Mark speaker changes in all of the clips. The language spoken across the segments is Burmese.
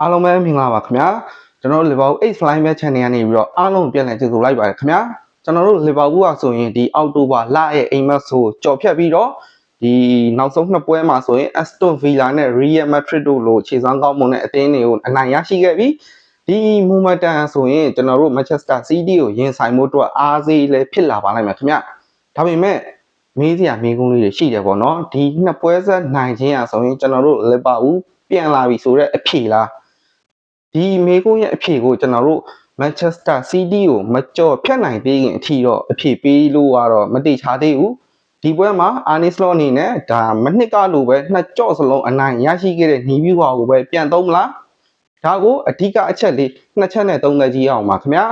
Speaker 1: အားလုံးပဲမင်္ဂလာပါခင်ဗျာကျွန်တော်တို့ Liverpool 8 Fly Match Channel ကနေပြီးတော့အားလုံးပြန်လည်ကြိုဆိုလိုက်ပါတယ်ခင်ဗျာကျွန်တော်တို့ Liverpool ကဆိုရင်ဒီအောက်တိုဘာလရဲ့အိမ်မက်ဆိုကြော်ဖြတ်ပြီးတော့ဒီနောက်ဆုံးနှစ်ပွဲမှာဆိုရင် Aston Villa နဲ့ Real Madrid တို့လိုခြေစွမ်းကောင်းမွန်တဲ့အသင်းတွေကိုအနိုင်ရရှိခဲ့ပြီးဒီ momentum ဆိုရင်ကျွန်တော်တို့ Manchester City ကိုရင်ဆိုင်မှုအတွက်အားစေးလည်းဖြစ်လာပါလိမ့်မယ်ခင်ဗျာဒါပေမဲ့မေးစရာမေးခွန်းလေးတွေရှိတယ်ပေါ့နော်ဒီနှစ်ပွဲဆက်နိုင်ခြင်းอ่ะဆိုရင်ကျွန်တော်တို့ Liverpool ပြန်လာပြီဆိုတော့အဖြေလား ဒီမေကုန်းရဲ့အဖြေကိုကျွန်တော်တို့ Manchester City ကိုမကြော်ဖြတ်နိုင်သေးခင်အထိတော့အဖြေပေးလို့ကတော့မတိချသေးဘူးဒီပွဲမှာ Arne Slot အနေနဲ့ဒါမနှစ်ကလိုပဲနှစ်ကြော့စလုံးအနိုင်ရရှိခဲ့တဲ့နီးပြီးွားကိုပဲပြန်သုံးမလားဒါကိုအဓိကအချက်လေးနှစ်ချက်နဲ့သုံးသက်ကြည့်အောင်ပါခင်ဗျာ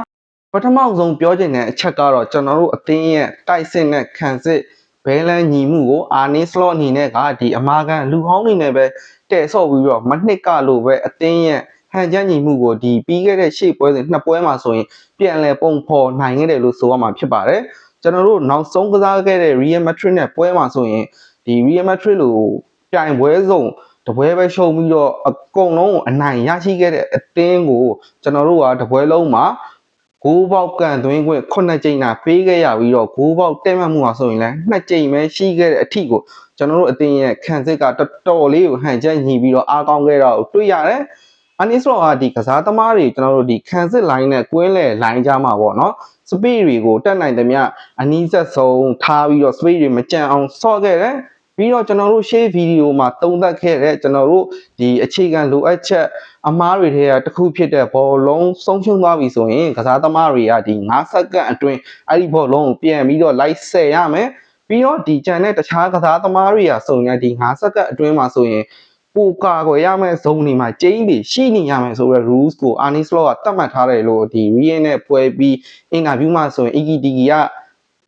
Speaker 1: ပထမဆုံးပြောချင်တဲ့အချက်ကတော့ကျွန်တော်တို့အသင်းရဲ့တိုက်စစ်နဲ့ခံစစ်ဘဲလန်ညီမှုကို Arne Slot အနေနဲ့ကဒီအမာကန်လူဟောင်းနေနဲ့ပဲတဲ့ဆော့ပြီးတော့မနှစ်ကလိုပဲအသင်းရဲ့ ဟန်ချက်ညီမှုကိုဒီပြီးခဲ့တဲ့ရှေ့ပွဲစဉ်နှစ်ပွဲမှာဆိုရင်ပြန်လည်ပုံဖော်နိုင်ခဲ့တယ်လို့ဆိုရမှာဖြစ်ပါတယ်ကျွန်တော်တို့နောက်ဆုံးကစားခဲ့တဲ့ Real Madrid နဲ့ပွဲမှာဆိုရင်ဒီ Real Madrid လိုပြိုင်ပွဲဆုံးတပွဲပဲရှုံးပြီးတော့အကုန်လုံးကိုအနိုင်ရရှိခဲ့တဲ့အသင်းကိုကျွန်တော်တို့ကတပွဲလုံးမှာဂိုးပေါက်ကန်သွင်းခွင့်9ကြိမ်တာပေးခဲ့ရပြီးတော့ဂိုးပေါက်တက်မှတ်မှုမှာဆိုရင်လည်း2ကြိမ်ပဲရှိခဲ့တဲ့အထိကိုကျွန်တော်တို့အသင်းရဲ့ခံစစ်ကတော်တော်လေးကိုဟန်ချက်ညီပြီးတော့အားကောင်းခဲ့တော့တွေ့ရတယ်။ အနိစလောကဒီကစားသမားတွေကျွန်တော်တို့ဒီခံစစ် line နဲ့ကွင်းလေ line ကြမှာပေါ့နော်။ speed တွေကိုတက်နိုင်သမျှအနီးဆက်ဆုံးထားပြီးတော့ speed တွေမကြံအောင်ဆော့ခဲ့တယ်။ပြီးတော့ကျွန်တော်တို့ရှေ့ဗီဒီယိုမှာတုံးသက်ခဲ့တဲ့ကျွန်တော်တို့ဒီအခြေခံလိုအပ်ချက်အမားတွေထဲကတစ်ခုဖြစ်တဲ့ဘောလုံးဆုံးရှုံးသွားပြီဆိုရင်ကစားသမားတွေကဒီ9စက္ကန့်အတွင်းအဲ့ဒီဘောလုံးကိုပြန်ပြီးတော့လိုက်ဆက်ရမယ်ပြီးတော့ဒီကြံတဲ့တခြားကစားသမားတွေကဆိုရင်ဒီ9စက္ကန့်အတွင်းမှာဆိုရင် ပူကာကွယ်ရမယ့်ဇုံတွေမှာကျင်းတွေရှိနေရမယ်ဆိုတော့ rules ကို Arne Slot ကသတ်မှတ်ထားတယ်လို့ဒီ Real နဲ့ပွဲပြီး interview မှာဆိုရင် Iggy Digi က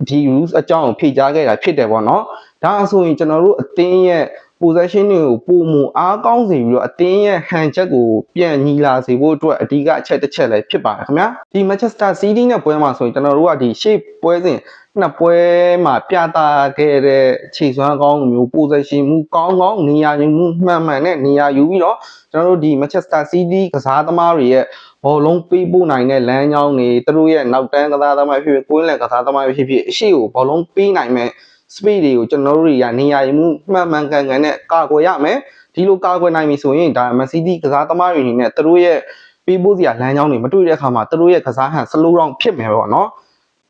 Speaker 1: ဒီ rules အကြောင်းကိုဖြေကြားခဲ့တာဖြစ်တယ်ပေါ့နော်ဒါဆိုရင်ကျွန်တော်တို့အသင်းရဲ့ possession တွေကိုပုံမူအားကောင်းစေပြီးတော့အသင်းရဲ့ hand check ကိုပြန်ညီလာစေဖို့အတွက်အဓိကအချက်တစ်ချက်လည်းဖြစ်ပါတယ်ခင်ဗျာဒီ Manchester City နဲ့ပွဲမှာဆိုရင်ကျွန်တော်တို့ကဒီ shape ပွဲစဉ် နှစ်ပွဲမှာပြတာခဲ့တဲ့ခြေစွမ်းကောင်းမျိုး possession မှုကောင်းကောင်းနေရာယူမှုမှန်မှန်နဲ့နေရာယူပြီးတော့ကျွန်တော်တို့ဒီ Manchester City ကစားသမားတွေရဲ့ဘောလုံးပေးပို့နိုင်တဲ့လမ်းကြောင်းတွေသူတို့ရဲ့နောက်တန်းကစားသမားဖြစ်ဖြစ်ကိုင်းလယ်ကစားသမားဖြစ်ဖြစ်အရှိကိုဘောလုံးပေးနိုင်မဲ့ speed တွေကိုကျွန်တော်တို့တွေကနေရာယူမှုမှန်မှန်ကန်ကန်နဲ့ကာကွယ်ရမယ်ဒီလိုကာကွယ်နိုင်ပြီဆိုရင်ဒါ Man City ကစားသမားတွေအနေနဲ့သူတို့ရဲ့ပေးပို့စရာလမ်းကြောင်းတွေမတွေ့တဲ့အခါမှာသူတို့ရဲ့ကစားဟန် slow down ဖြစ်မယ်ပေါ့နော်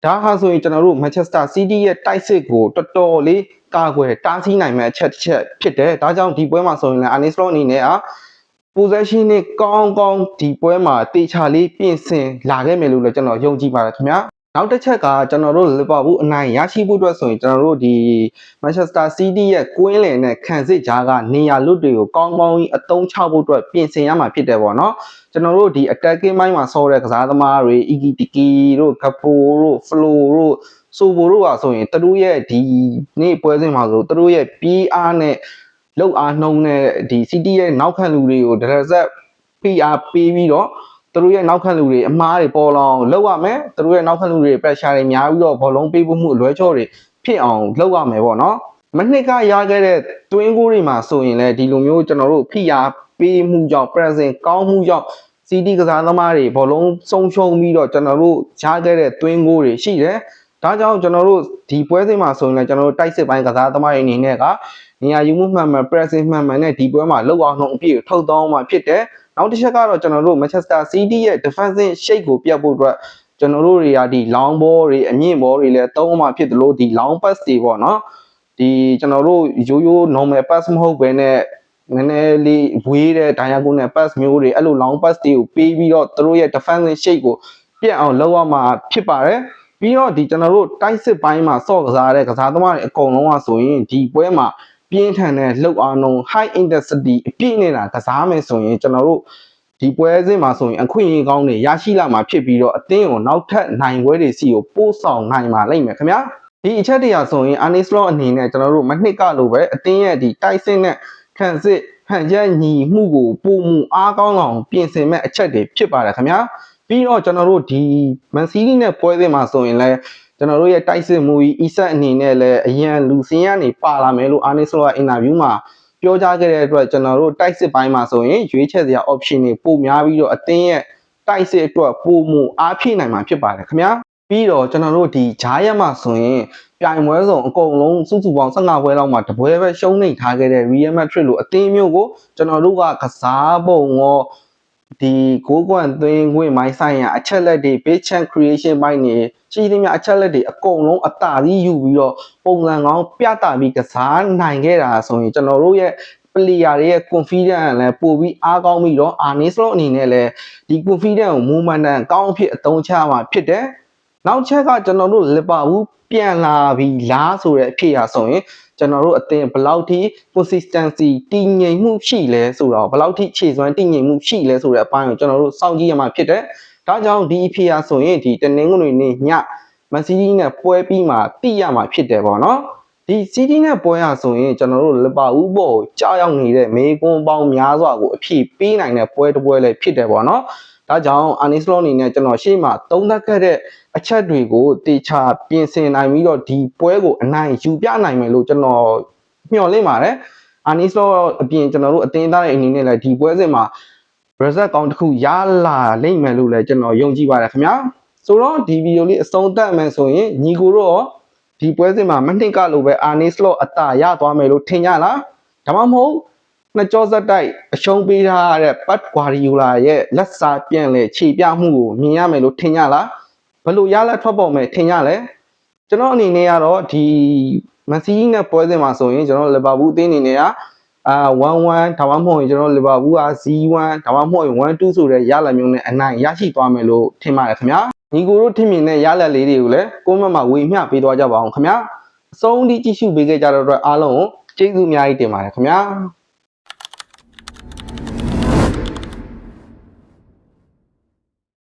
Speaker 1: ဒါဟာဆိုရင်ကျွန်တော်တို့ Manchester City ရဲ့တိုက်စစ်ကိုတော်တော်လေးကာကွယ်တားဆီးနိုင်မဲ့အချက်တစ်ချက်ဖြစ်တယ်ဒါကြောင့်ဒီပွဲမှာဆိုရင်လည်း Arne Slot အနေနဲ့အာ possession နဲ့ကောင်းကောင်းဒီပွဲမှာတေချာလေးပြင်ဆင်လာခဲ့မယ်လို့လည်းကျွန်တော်ယုံကြည်ပါတယ်ခင်ဗျာ နောက်တစ်ချက်ကကျွန်တော်တို့လီဗာပူးအနိုင်ရရှိဖို့အတွက်ဆိုရင်ကျွန်တော်တို့ဒီ Manchester City ရဲ့ကွင်းလယ်နဲ့ခံစစ်ကြားကနေရာလွတ်တွေကိုကောင်းကောင်းကြီးအသုံးချဖို့အတွက်ပြင်ဆင်ရမှာဖြစ်တယ်ပေါ့နော်ကျွန်တော်တို့ဒီ attacking ဘိုင်းမှာဆော့တဲ့ကစားသမားတွေ Iki Tiki တို့ Capo တို့ Flo တို့ဆိုဘိုတို့ဟာဆိုရင်သူတို့ရဲ့ဒီနေ့ပွဲစဉ်မှာဆိုသူတို့ရဲ့ပြေးအားနဲ့လောက်အားနှုံးတဲ့ဒီ City ရဲ့နောက်ခံလူတွေကိုဒရဇက် PR ပေးပြီးတော့ သူတို့ရဲ့နောက်ခံလူတွေအမားတွေပေါ်လောင်လောက်ရမယ်သူတို့ရဲ့နောက်ခံလူတွေ pressure တွေများပြီးတော့ဘောလုံးပေးဖို့မှုအလွဲချော်တွေဖြစ်အောင်လုပ်ရမယ်ပေါ့နော်မနှစ်ကရခဲ့တဲ့တွင်းကိုတွေမှာဆိုရင်လည်းဒီလိုမျိုးကျွန်တော်တို့ဖိအားပေးမှုကြောင့် present ကောင်းမှုကြောင့် CD ကစားသမားတွေဘောလုံးဆုံးရှုံးပြီးတော့ကျွန်တော်တို့ရခဲ့တဲ့တွင်းကိုတွေရှိတယ်ဒါကြောင့်ကျွန်တော်တို့ဒီပွဲစဉ်မှာဆိုရင်လည်းကျွန်တော်တို့တိုက်စစ်ပိုင်းကစားသမားတွေအနေနဲ့ကနေရာယူမှုမှန်မှန် pressing မှန်မှန်နဲ့ဒီပွဲမှာလောက်အောင်နှုံအပြည့်ထုတ်တောင်းမှဖြစ်တယ် နောက်တစ်ချက်ကတော့ကျွန်တော်တို့ Manchester City ရဲ့ defensive shape ကိုပြတ်ဖို့အတွက်ကျွန်တော်တို့တွေကဒီ long ball တွေအမြင့် ball တွေလည်းသုံးမှဖြစ်တယ်လို့ဒီ long pass တွေပေါ့နော်ဒီကျွန်တော်တို့ရိုးရိုး normal pass မဟုတ်ဘဲနဲ့နည်းနည်းလေးဝေးတဲ့ diagonal နဲ့ pass မျိုးတွေအဲ့လို long pass တွေကိုပေးပြီးတော့သူတို့ရဲ့ defensive shape ကိုပြတ်အောင်လုပ်ရမှာဖြစ်ပါတယ်ပြီးတော့ဒီကျွန်တော်တို့တိုက်စစ်ပိုင်းမှာစော့ကစားတဲ့ကစားသမားတွေအကုန်လုံးကဆိုရင်ဒီပွဲမှာ ပြင်းထန်တဲ့လှုပ်အားနှုံ high intensity အပြည့်နေတာကစားမယ်ဆိုရင်ကျွန်တော်တို့ဒီပွဲစဉ်မှာဆိုရင်အခွင့်အရေးကောင်းတွေရရှိလာမှာဖြစ်ပြီးတော့အသင်းကိုနောက်ထပ်နိုင်ပွဲတွေစီကိုပို့ဆောင်နိုင်ပါလိမ့်မယ်ခင်ဗျာဒီအချက်တရားဆိုရင် Arne Slot အနေနဲ့ကျွန်တော်တို့မနှစ်ကလိုပဲအသင်းရဲ့ဒီတိုက်စစ်နဲ့ခံစစ်ဟန်ချက်ညီမှုကိုပုံမှုအားကောင်းအောင်ပြင်ဆင်မဲ့အချက်တွေဖြစ်ပါတယ်ခင်ဗျာ ပြီးတော့ကျွန်တော်တို့ဒီ Man City နဲ့ပွဲစဉ်မှာဆိုရင်လည်းကျွန်တော်တို့ရဲ့တိုက်စစ်မူကြီးအီဆက်အနေနဲ့လည်းအရန်လူစင်ရနေပါလာမယ်လို့အာနီဆိုကအင်တာဗျူးမှာပြောကြားခဲ့တဲ့အတွက်ကျွန်တော်တို့တိုက်စစ်ပိုင်းမှာဆိုရင်ရွေးချယ်စရာ option တွေပိုများပြီးတော့အသင်းရဲ့တိုက်စစ်အတွက်ပိုမိုအားဖြည့်နိုင်မှာဖြစ်ပါတယ်ခင်ဗျာပြီးတော့ကျွန်တော်တို့ဒီဂျားရက်မှာဆိုရင်ပြိုင်ပွဲစုံအကုန်လုံးစုစုပေါင်း15ပွဲလောက်မှာတပွဲပဲရှုံးနေထားခဲ့တဲ့ Real Madrid လို့အသင်းမျိုးကိုကျွန်တော်တို့ကကစားပုံရော ဒီကိုကွမ်သွင်းခွင့်မိုင်းဆိုင်ရာအချက်လက်တွေ base chance creation ဘိုင်းနေရှိသမျှအချက်လက်တွေအကုန်လုံးအတားကြီးယူပြီးတော့ပုံစံကောင်းပြတာပြီးကစားနိုင်ခဲ့တာဆိုရင်ကျွန်တော်တို့ရဲ့ player တွေရဲ့ confidence လည်းပိုပြီးအားကောင်းပြီးတော့ Arne Slot အနေနဲ့လည်းဒီ confidence ကို momentum ကောင်းအဖြစ်အသုံးချမှာဖြစ်တယ်။နောက်ချက်ကကျွန်တော်တို့လီဗာပူးပြန်လာပြီးလားဆိုတဲ့အဖြစ်အရဆိုရင် ကျွန်တော်တို့အသင်းဘယ်လောက်ထိ consistency တည်ငြိမ်မှုရှိလဲဆိုတော့ဘယ်လောက်ထိခြေစွမ်းတည်ငြိမ်မှုရှိလဲဆိုတဲ့အပိုင်းကိုကျွန်တော်တို့စောင့်ကြည့်ရမှာဖြစ်တယ်။ဒါကြောင့်ဒီအဖြစ်အရဆိုရင်ဒီတနင်္ဂနွေနေ့ညမန်စီးတီးနဲ့ပွဲပြီးမှသိရမှာဖြစ်တယ်ပေါ့နော်။ဒီစီးတီးနဲ့ပွဲရဆိုရင်ကျွန်တော်တို့လီဗာပူးပေါ်ကိုကြောက်ရောက်နေတဲ့မေကွန်ပေါင်းများစွာကိုအဖြစ်ပေးနိုင်တဲ့ပွဲတစ်ပွဲလည်းဖြစ်တယ်ပေါ့နော်။ ဒါကြောင့်အာနီစလောအနေနဲ့ကျွန်တော်ရှေ့မှာသုံးသပ်ခဲ့တဲ့အချက်တွေကိုတေချာပြင်ဆင်နိုင်ပြီးတော့ဒီပွဲကိုအနိုင်ယူပြနိုင်မယ်လို့ကျွန်တော်မျှော်လင့်ပါတယ်။အာနီစလောအပြင်ကျွန်တော်တို့အသင်းသားရဲ့အနေနဲ့လည်းဒီပွဲစဉ်မှာ result ကောင်းတစ်ခုရလာလိမ့်မယ်လို့လည်းကျွန်တော်ယုံကြည်ပါတယ်ခင်ဗျာ။ဆိုတော့ဒီဗီဒီယိုလေးအဆုံးသတ်မယ်ဆိုရင်ညီကိုတို့ရောဒီပွဲစဉ်မှာမနှစ်ကလိုပဲအာနီစလောအတာရသွားမယ်လို့ထင်ကြလား။ဒါမှမဟုတ် နှစ်ကြောဆက်တိုက်အရှုံးပေးထားတဲ့ပတ်ဂွာဒီယိုလာရဲ့လက်စားပြန်လေခြေပြမှုကိုမြင်ရမယ်လို့ထင်ကြလားဘယ်လိုရလက်ထွက်ပေါ်မယ်ထင်ကြလဲကျွန်တော်အနေနဲ့ကတော့ဒီမန်စီးနဲ့ပွဲစဉ်မှာဆိုရင်ကျွန်တော်လီဗာပူးအသင်းအနေနဲ့ကအာ1-1ဒါမှမဟုတ်ရင်ကျွန်တော်လီဗာပူးက0-1ဒါမှမဟုတ်ရင်1-2ဆိုတဲ့ရလက်မျိုးနဲ့အနိုင်ရရှိသွားမယ်လို့ထင်ပါတယ်ခင်ဗျာညီကိုတို့ထင်မြင်တဲ့ရလက်လေးတွေကိုလည်းကိုမတ်မှာဝေမျှပေးသွားကြပါအောင်ခင်ဗျာအဆုံးထိကြည့်ရှုပေးခဲ့ကြတဲ့အတွက်အားလုံးကိုကျေးဇူးအများကြီးတင်ပါတယ်ခင်ဗျာ